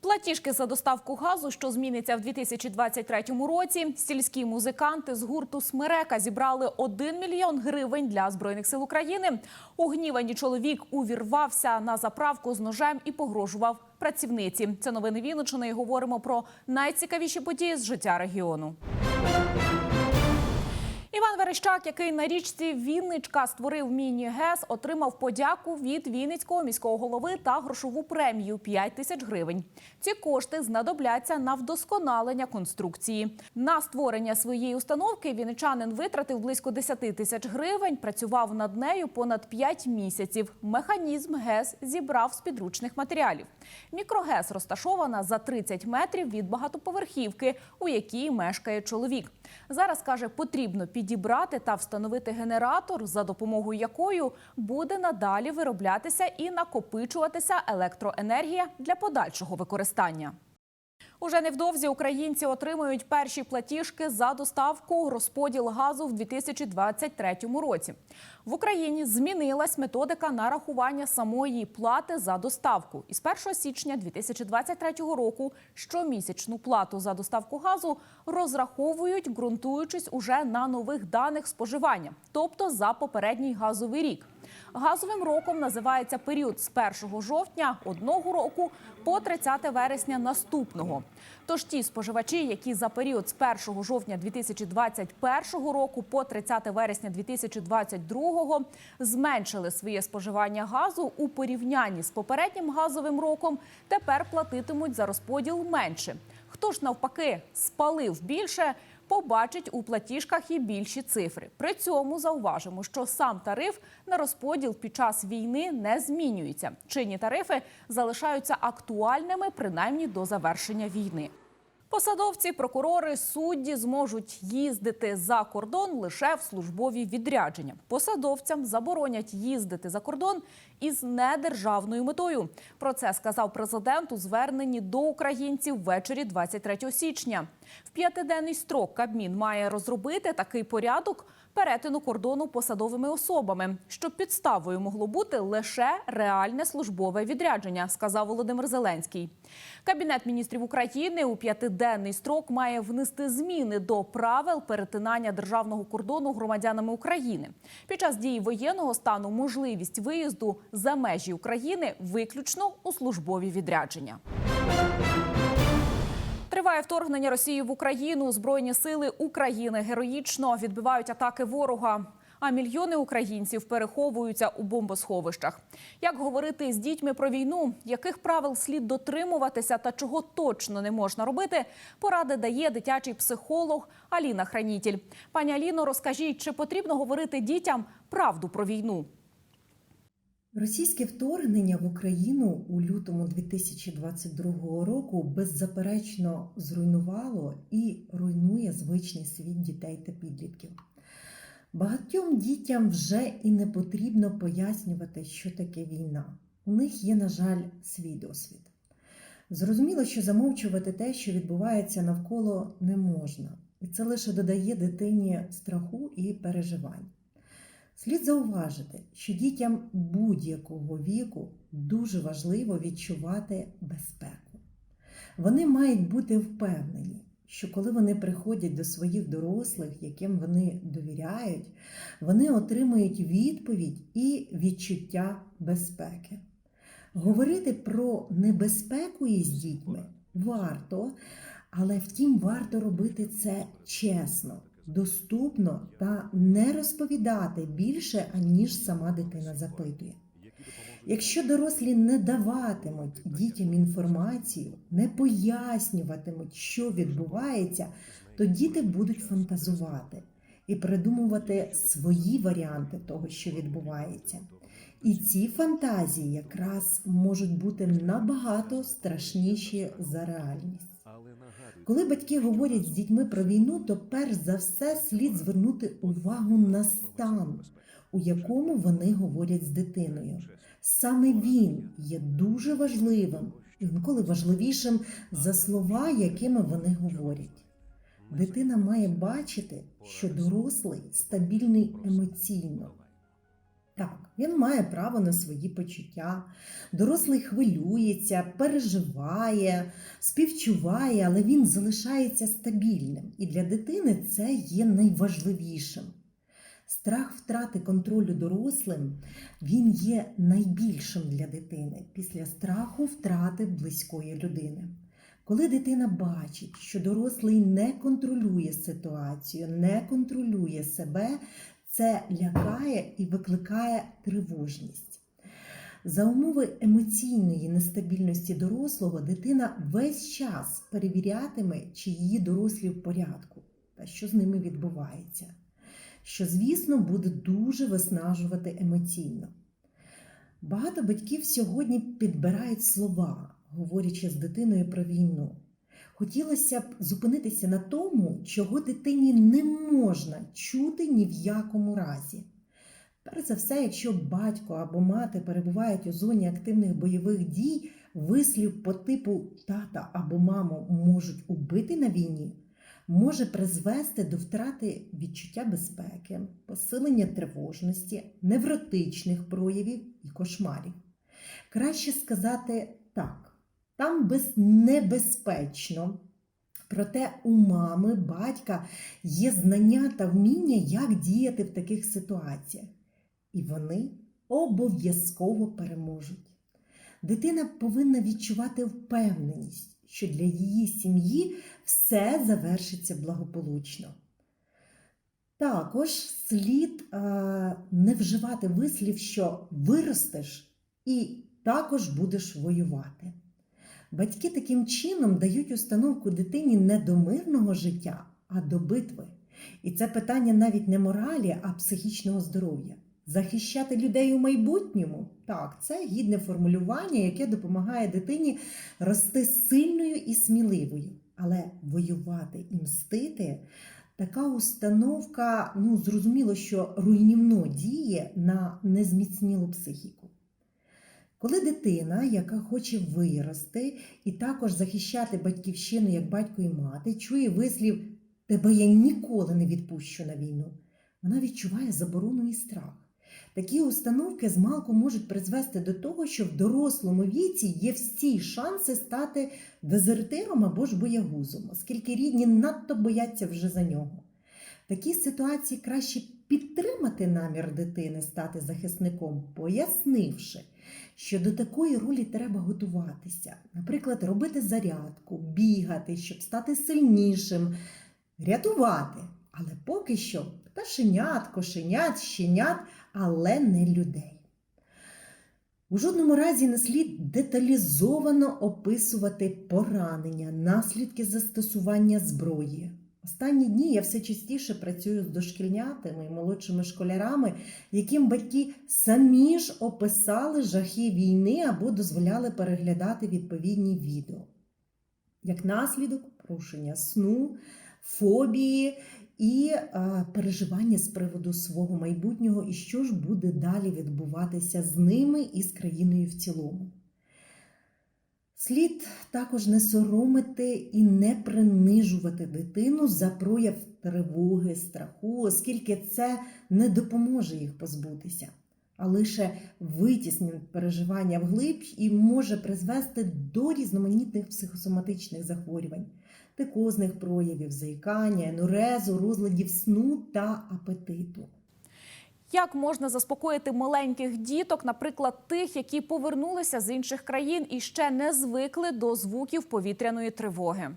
Платіжки за доставку газу, що зміниться в 2023 році. Сільські музиканти з гурту Смерека зібрали 1 мільйон гривень для збройних сил України. У гнівані чоловік увірвався на заправку з ножем і погрожував працівниці. Це новини Вінничини. і Говоримо про найцікавіші події з життя регіону. Іван Верещак, який на річці Вінничка створив міні-ГЕС, отримав подяку від Вінницького міського голови та грошову премію 5 тисяч гривень. Ці кошти знадобляться на вдосконалення конструкції. На створення своєї установки вінничанин витратив близько 10 тисяч гривень. Працював над нею понад 5 місяців. Механізм ГЕС зібрав з підручних матеріалів. Мікрогес розташована за 30 метрів від багатоповерхівки, у якій мешкає чоловік. Зараз каже, потрібно підібрати та встановити генератор, за допомогою якою буде надалі вироблятися і накопичуватися електроенергія для подальшого використання. Уже невдовзі українці отримують перші платіжки за доставку розподіл газу в 2023 році. В Україні змінилась методика нарахування самої плати за доставку. Із 1 січня 2023 року щомісячну плату за доставку газу розраховують, ґрунтуючись уже на нових даних споживання, тобто за попередній газовий рік. Газовим роком називається період з 1 жовтня одного року по 30 вересня наступного. Тож ті споживачі, які за період з 1 жовтня 2021 року по 30 вересня 2022 зменшили своє споживання газу у порівнянні з попереднім газовим роком, тепер платитимуть за розподіл менше. Хто ж навпаки спалив більше, побачить у платіжках і більші цифри. При цьому зауважимо, що сам тариф на розподіл під час війни не змінюється. Чинні тарифи залишаються актуальними принаймні до завершення війни. Посадовці, прокурори, судді зможуть їздити за кордон лише в службові відрядження. Посадовцям заборонять їздити за кордон із недержавною метою. Про це сказав президент у зверненні до українців ввечері 23 січня. В п'ятиденний строк Кабмін має розробити такий порядок перетину кордону посадовими особами, щоб підставою могло бути лише реальне службове відрядження, сказав Володимир Зеленський. Кабінет міністрів України у п'ятиденний строк має внести зміни до правил перетинання державного кордону громадянами України. Під час дії воєнного стану можливість виїзду за межі України виключно у службові відрядження. Триває вторгнення Росії в Україну. Збройні сили України героїчно відбивають атаки ворога. А мільйони українців переховуються у бомбосховищах. Як говорити з дітьми про війну, яких правил слід дотримуватися та чого точно не можна робити, поради дає дитячий психолог Аліна Хранітіль. Пані Аліно, розкажіть, чи потрібно говорити дітям правду про війну? Російське вторгнення в Україну у лютому 2022 року беззаперечно зруйнувало і руйнує звичний світ дітей та підлітків. Багатьом дітям вже і не потрібно пояснювати, що таке війна. У них є, на жаль, свій досвід. Зрозуміло, що замовчувати те, що відбувається навколо, не можна, і це лише додає дитині страху і переживань. Слід зауважити, що дітям будь-якого віку дуже важливо відчувати безпеку. Вони мають бути впевнені, що коли вони приходять до своїх дорослих, яким вони довіряють, вони отримують відповідь і відчуття безпеки. Говорити про небезпеку із дітьми варто, але втім варто робити це чесно доступно та не розповідати більше, аніж сама дитина запитує. Якщо дорослі не даватимуть дітям інформацію, не пояснюватимуть, що відбувається, то діти будуть фантазувати і придумувати свої варіанти того, що відбувається. І ці фантазії якраз можуть бути набагато страшніші за реальність. Коли батьки говорять з дітьми про війну, то перш за все слід звернути увагу на стан, у якому вони говорять з дитиною. Саме він є дуже важливим інколи важливішим за слова, якими вони говорять. Дитина має бачити, що дорослий стабільний емоційно. Так, він має право на свої почуття. Дорослий хвилюється, переживає, співчуває, але він залишається стабільним. І для дитини це є найважливішим. Страх втрати контролю дорослим він є найбільшим для дитини після страху втрати близької людини. Коли дитина бачить, що дорослий не контролює ситуацію, не контролює себе, це лякає і викликає тривожність. За умови емоційної нестабільності дорослого дитина весь час перевірятиме, чи її дорослі в порядку та що з ними відбувається, що, звісно, буде дуже виснажувати емоційно. Багато батьків сьогодні підбирають слова, говорячи з дитиною про війну. Хотілося б зупинитися на тому, чого дитині не можна чути ні в якому разі. Перш за все, якщо батько або мати перебувають у зоні активних бойових дій, вислів по типу тата або маму можуть убити на війні, може призвести до втрати відчуття безпеки, посилення тривожності, невротичних проявів і кошмарів. Краще сказати так. Там безнебезпечно. Проте у мами, батька є знання та вміння, як діяти в таких ситуаціях. І вони обов'язково переможуть. Дитина повинна відчувати впевненість, що для її сім'ї все завершиться благополучно. Також слід е, не вживати вислів, що виростеш і також будеш воювати. Батьки таким чином дають установку дитині не до мирного життя, а до битви. І це питання навіть не моралі, а психічного здоров'я. Захищати людей у майбутньому так, це гідне формулювання, яке допомагає дитині рости сильною і сміливою. Але воювати і мстити така установка, ну зрозуміло, що руйнівно діє на незміцнілу психіку. Коли дитина, яка хоче вирости і також захищати батьківщину як батько і мати, чує вислів Тебе я ніколи не відпущу на війну, вона відчуває заборону і страх. Такі установки змалку можуть призвести до того, що в дорослому віці є всі шанси стати дезертиром або ж боягузом, оскільки рідні надто бояться вже за нього. В такій ситуації краще підтримати намір дитини стати захисником, пояснивши, що до такої ролі треба готуватися, наприклад, робити зарядку, бігати, щоб стати сильнішим, рятувати. Але поки що пташенят, кошенят, щенят, але не людей. У жодному разі не слід деталізовано описувати поранення, наслідки застосування зброї. Останні дні я все частіше працюю з дошкільнятами і молодшими школярами, яким батьки самі ж описали жахи війни або дозволяли переглядати відповідні відео. Як наслідок порушення сну, фобії і е, переживання з приводу свого майбутнього, і що ж буде далі відбуватися з ними і з країною в цілому. Слід також не соромити і не принижувати дитину за прояв тривоги, страху, оскільки це не допоможе їх позбутися, а лише витіснить переживання вглиб і може призвести до різноманітних психосоматичних захворювань, тикозних проявів, заїкання, енурезу, розладів сну та апетиту. Як можна заспокоїти маленьких діток, наприклад, тих, які повернулися з інших країн і ще не звикли до звуків повітряної тривоги?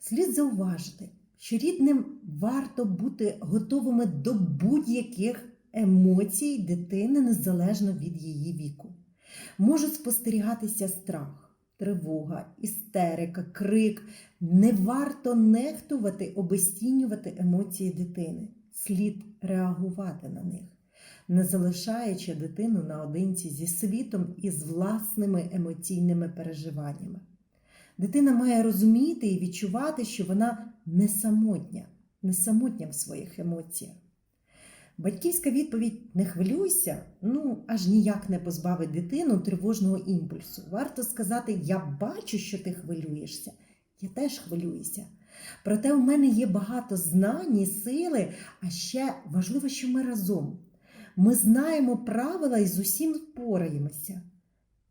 Слід зауважити, що рідним варто бути готовими до будь-яких емоцій дитини незалежно від її віку. Можуть спостерігатися страх, тривога, істерика, крик. Не варто нехтувати, обесцінювати емоції дитини. Слід реагувати на них, не залишаючи дитину наодинці зі світом і з власними емоційними переживаннями. Дитина має розуміти і відчувати, що вона не самотня, не самотня в своїх емоціях. Батьківська відповідь не хвилюйся, ну аж ніяк не позбавить дитину тривожного імпульсу. Варто сказати, я бачу, що ти хвилюєшся, я теж хвилююся. Проте у мене є багато знань і сили, а ще важливо, що ми разом. Ми знаємо правила і з усім впораємося.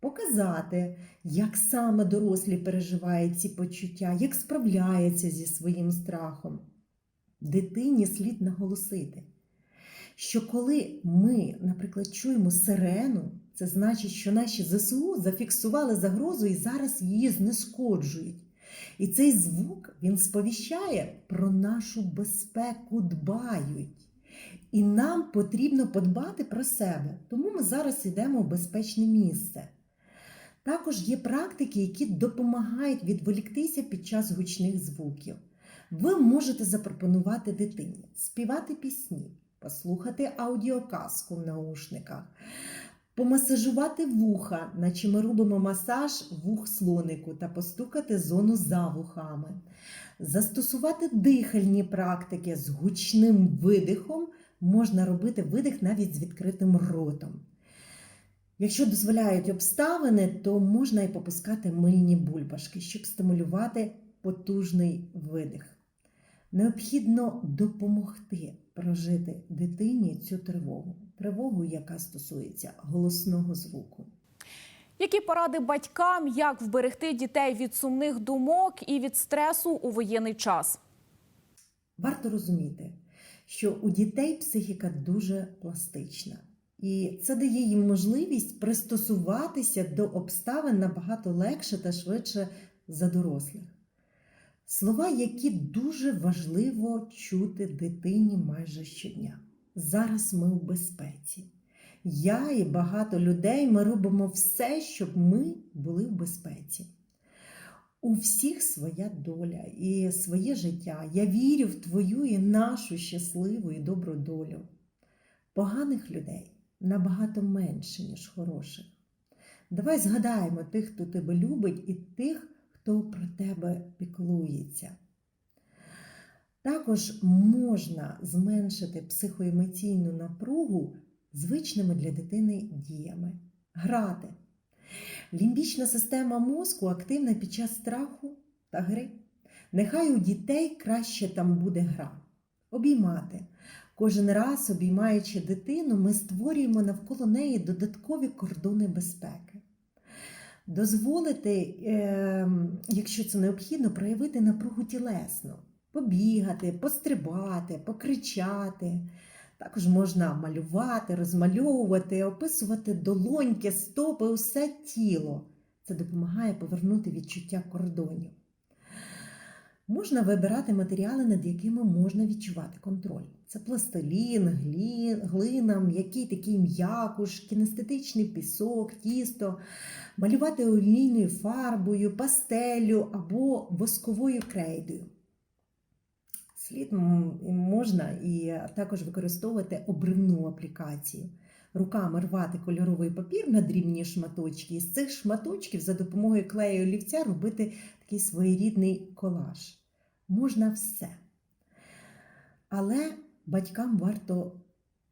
Показати, як саме дорослі переживають ці почуття, як справляються зі своїм страхом. Дитині слід наголосити, що коли ми, наприклад, чуємо сирену, це значить, що наші ЗСУ зафіксували загрозу і зараз її знешкоджують. І цей звук він сповіщає про нашу безпеку, дбають. І нам потрібно подбати про себе, тому ми зараз йдемо в безпечне місце. Також є практики, які допомагають відволіктися під час гучних звуків. Ви можете запропонувати дитині співати пісні, послухати аудіоказку в наушниках, помасажувати вуха, наче ми робимо масаж вух слонику та постукати зону за вухами, застосувати дихальні практики з гучним видихом, можна робити видих навіть з відкритим ротом. Якщо дозволяють обставини, то можна і попускати мильні бульбашки, щоб стимулювати потужний видих. Необхідно допомогти прожити дитині цю тривогу, тривогу, яка стосується голосного звуку. Які поради батькам, як вберегти дітей від сумних думок і від стресу у воєнний час? Варто розуміти, що у дітей психіка дуже пластична, і це дає їм можливість пристосуватися до обставин набагато легше та швидше за дорослих. Слова, які дуже важливо чути дитині майже щодня. Зараз ми у безпеці. Я і багато людей ми робимо все, щоб ми були в безпеці. У всіх своя доля і своє життя. Я вірю в твою і нашу щасливу і добру долю. Поганих людей набагато менше, ніж хороших. Давай згадаємо тих, хто тебе любить, і тих, хто про тебе піклується. Також можна зменшити психоемоційну напругу звичними для дитини діями. Грати. Лімбічна система мозку активна під час страху та гри. Нехай у дітей краще там буде гра. Обіймати. Кожен раз, обіймаючи дитину, ми створюємо навколо неї додаткові кордони безпеки. Дозволити, е, якщо це необхідно, проявити напругу тілесно, побігати, пострибати, покричати. Також можна малювати, розмальовувати, описувати долоньки, стопи, усе тіло. Це допомагає повернути відчуття кордонів. Можна вибирати матеріали, над якими можна відчувати контроль. Це пластилін, глина, м'який такий м'якуш, кінестетичний пісок, тісто, малювати олійною фарбою, пастелю або восковою крейдою. Слід можна і також використовувати обривну аплікацію. Руками рвати кольоровий папір на дрібні шматочки, і з цих шматочків за допомогою клею олівця робити такий своєрідний колаж. Можна все. Але батькам варто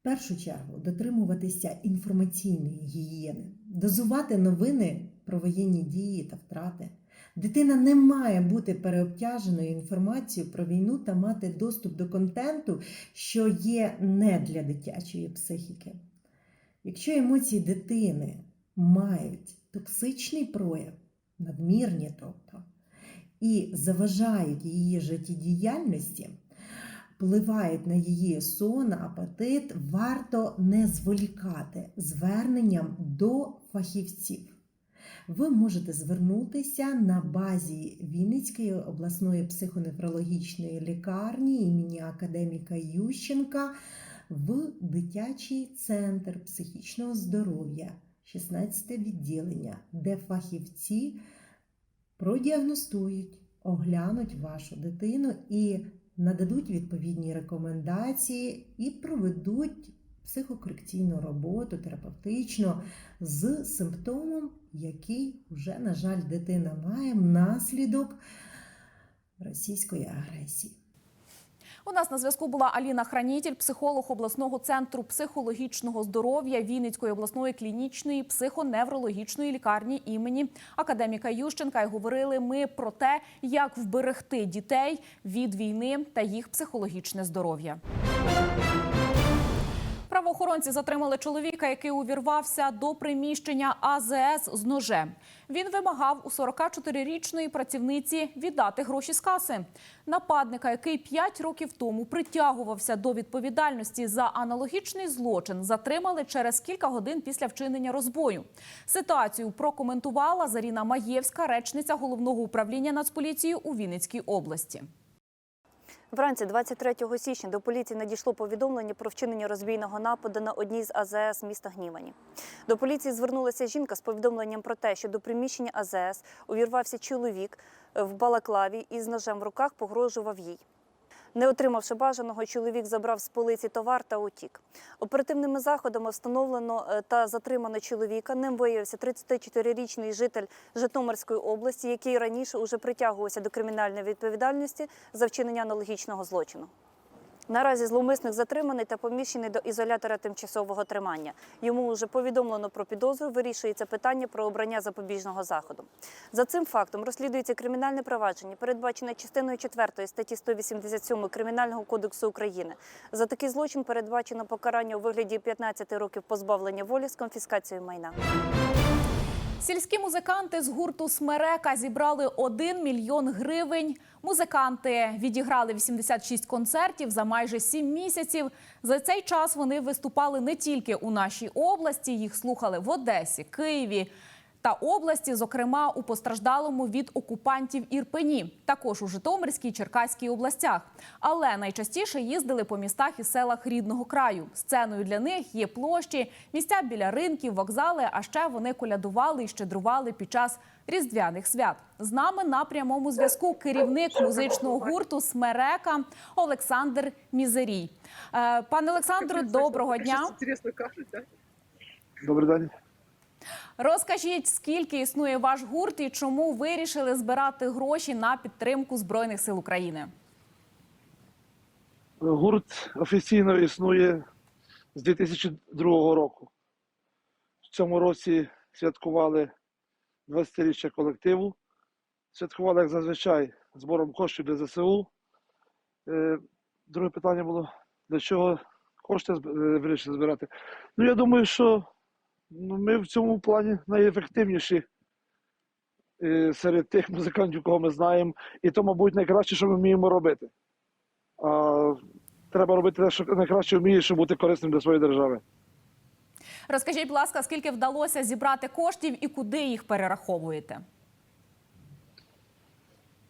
в першу чергу дотримуватися інформаційної гігієни, дозувати новини про воєнні дії та втрати. Дитина не має бути переобтяженою інформацією про війну та мати доступ до контенту, що є не для дитячої психіки. Якщо емоції дитини мають токсичний прояв, надмірні, тобто, і заважають її життєдіяльності, впливають на її сон, апетит, варто не зволікати зверненням до фахівців ви можете звернутися на базі Вінницької обласної психоневрологічної лікарні імені академіка Ющенка в дитячий центр психічного здоров'я, 16 відділення, де фахівці продіагностують, оглянуть вашу дитину і нададуть відповідні рекомендації і проведуть психокорекційну роботу, терапевтичну з симптомом, який вже, на жаль, дитина має внаслідок російської агресії. У нас на зв'язку була Аліна Хранітель, психолог обласного центру психологічного здоров'я Вінницької обласної клінічної психоневрологічної лікарні імені академіка Ющенка. І говорили ми про те, як вберегти дітей від війни та їх психологічне здоров'я. Правоохоронці затримали чоловіка, який увірвався до приміщення АЗС з ножем. Він вимагав у 44-річної працівниці віддати гроші з каси. Нападника, який 5 років тому притягувався до відповідальності за аналогічний злочин, затримали через кілька годин після вчинення розбою. Ситуацію прокоментувала Заріна Маєвська, речниця головного управління Нацполіції у Вінницькій області. Вранці 23 січня до поліції надійшло повідомлення про вчинення розбійного нападу на одній з АЗС міста Гнівані. До поліції звернулася жінка з повідомленням про те, що до приміщення АЗС увірвався чоловік в балаклаві і з ножем в руках погрожував їй. Не отримавши бажаного, чоловік забрав з полиці товар та утік. Оперативними заходами встановлено е, та затримано чоловіка. Ним виявився 34-річний житель Житомирської області, який раніше уже притягувався до кримінальної відповідальності за вчинення аналогічного злочину. Наразі зловмисник затриманий та поміщений до ізолятора тимчасового тримання. Йому вже повідомлено про підозру. Вирішується питання про обрання запобіжного заходу. За цим фактом розслідується кримінальне провадження, передбачене частиною 4 статті 187 Кримінального кодексу України. За такий злочин передбачено покарання у вигляді 15 років позбавлення волі з конфіскацією майна. Сільські музиканти з гурту Смерека зібрали 1 мільйон гривень. Музиканти відіграли 86 концертів за майже 7 місяців. За цей час вони виступали не тільки у нашій області, їх слухали в Одесі, Києві та області, зокрема у постраждалому від окупантів Ірпені, також у Житомирській Черкаській областях. Але найчастіше їздили по містах і селах рідного краю. Сценою для них є площі, місця біля ринків, вокзали. А ще вони колядували і щедрували під час різдвяних свят. З нами на прямому зв'язку керівник музичного гурту Смерека Олександр Мізерій. Е, Пане Олександре, доброго дня. Добрий день. Розкажіть, скільки існує ваш гурт і чому вирішили збирати гроші на підтримку збройних сил України? Гурт офіційно існує з 2002 року. В цьому році святкували 20-річчя колективу. Святкували, як зазвичай, збором коштів для ЗСУ. Е, Друге питання було, для чого кошти е, вирішили збирати. Ну, я думаю, що ну, ми в цьому плані найефективніші е, серед тих музикантів, кого ми знаємо. І то, мабуть, найкраще, що ми вміємо робити. А треба робити те, що найкраще вмієш, щоб бути корисним для своєї держави. Розкажіть, будь ласка, скільки вдалося зібрати коштів і куди їх перераховуєте?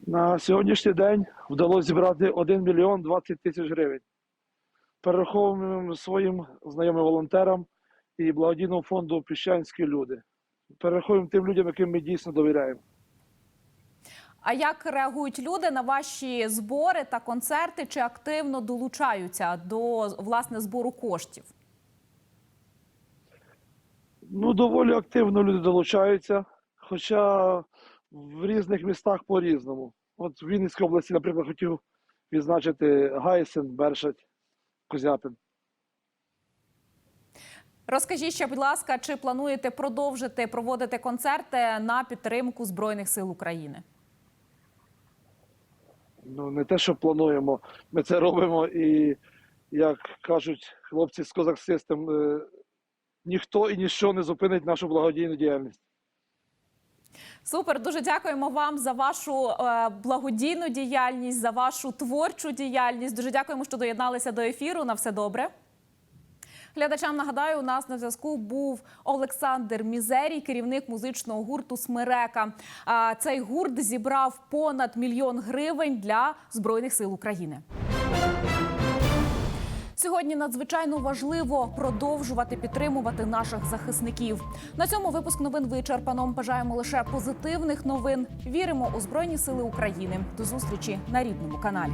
На сьогоднішній день вдалося зібрати 1 мільйон 20 тисяч гривень. Перераховуємо своїм знайомим волонтерам і благодійному фонду Піщанські люди. Перераховуємо тим людям, яким ми дійсно довіряємо. А як реагують люди на ваші збори та концерти? Чи активно долучаються до власне збору коштів? Ну, доволі активно люди долучаються, хоча в різних містах по-різному. От в Вінницькій області, наприклад, хотів відзначити Гайсен, Бершать, Козяпин. Розкажіть ще, будь ласка, чи плануєте продовжити проводити концерти на підтримку збройних сил України? Ну, не те, що плануємо, ми це робимо, і як кажуть хлопці з Козак Систем, ніхто і ніщо не зупинить нашу благодійну діяльність. Супер, дуже дякуємо вам за вашу е, благодійну діяльність, за вашу творчу діяльність. Дуже дякуємо, що доєдналися до ефіру. На все добре. Глядачам нагадаю, у нас на зв'язку був Олександр Мізерій, керівник музичного гурту Смерека. А цей гурт зібрав понад мільйон гривень для збройних сил України. Сьогодні надзвичайно важливо продовжувати підтримувати наших захисників. На цьому випуск новин вичерпано. Бажаємо лише позитивних новин. Віримо у Збройні Сили України. До зустрічі на рідному каналі.